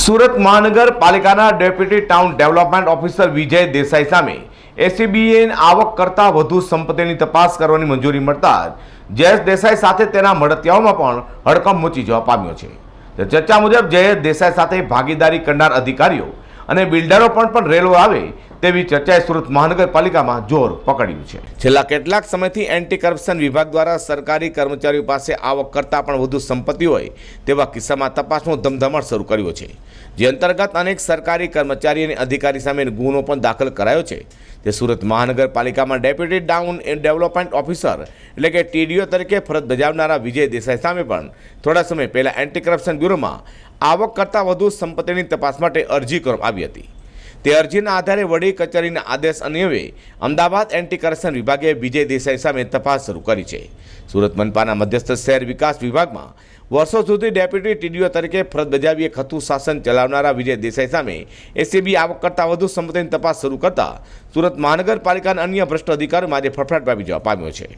સુરત મહાનગરપાલિકાના deputy town development officer Vijay Desai સામે એસીબીએ આવક કરતાં વધુ સંપત્તિની તપાસ કરવાની મંજૂરી મળતા જયેશ દેસાઈ સાથે તેના મળતિયાઓમાં પણ હડકંપ મચી જવા પામ્યો છે. ચર્ચા મુજબ જયેશ દેસાઈ સાથે ભાગીદારી કરનાર અધિકારીઓ અને બિલ્ડરો પણ પણ રેલો આવે તેવી ચર્ચાએ સુરત મહાનગરપાલિકામાં જોર પકડ્યું છે. છેલ્લા કેટલાક સમયથી એન્ટી કરપ્શન વિભાગ દ્વારા સરકારી કર્મચારીઓ પાસે આવક કરતાં પણ વધુ સંપત્તિ હોય તેવા કિસ્સામાં તપાસનો ધમધમાટ શરૂ કર્યો છે. જે અંતર્ગત અનેક સરકારી કર્મચારી અને અધિકારી સામે ગુનો પણ દાખલ કરાયો છે. તે સુરત મહાનગરપાલિકામાં ડેપ્યુટી ડાઉન ડેવલપમેન્ટ ઓફિસર એટલે કે ટીડીઓ તરીકે ફરજ બજાવનારા વિજય દેસાઈ સામે પણ થોડા સમય પહેલાં એન્ટી કરપ્શન બ્યુરોમાં આવક કરતાં વધુ સંપત્તિની તપાસ માટે અરજી કરવામાં આવી હતી. તે અરજીના આધારે વડી કચેરીના આદેશ અન્વયે અમદાવાદ એન્ટી કરપ્શન વિભાગે વિજય દેસાઈ સામે તપાસ શરૂ કરી છે. સુરત મનપાના મધ્યસ્થ શહેર વિકાસ વિભાગમાં વર્ષો સુધી ડેપ્યુટી ટીડીઓ તરીકે ફરજ બજાવી એક હતું શાસન ચલાવનારા વિજય દેસાઈ સામે એસીબી આવક કરતાં વધુ સંપત્તિની તપાસ શરૂ કરતા સુરત મહાનગરપાલિકાના અન્ય ભ્રષ્ટ અધિકારીઓમાં આજે ફફડાટ પામી જવા પામ્યો છે.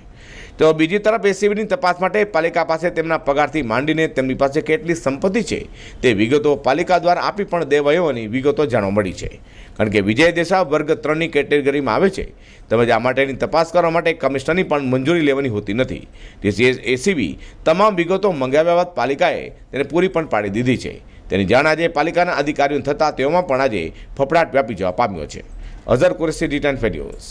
તો બીજી તરફ એસીબીની તપાસ માટે પાલિકા પાસે તેમના પગારથી માંડીને તેમની પાસે કેટલી સંપત્તિ છે તે વિગતો પાલિકા દ્વારા આપી પણ દેવાયોની વિગતો જાણવા મળી છે. કારણ કે વિજય દેસાઈ વર્ગ ત્રણની કેટેગરીમાં આવે છે. તેમજ આ માટેની તપાસ કરવા માટે કમિશનરની પણ મંજૂરી લેવાની હોતી નથી. તેથી એસીબી તમામ વિગતો મંગાવ્યા બાદ પાલિકાએ તેને પૂરી પણ પાડી દીધી છે. તેની જાણ આજે પાલિકાના અધિકારીઓ થતાં તેઓમાં પણ આજે ફફડાટ વ્યાપી જવા પામ્યો છે. અઝર કુરેશી રિટર્ન ફેડ્યુઝ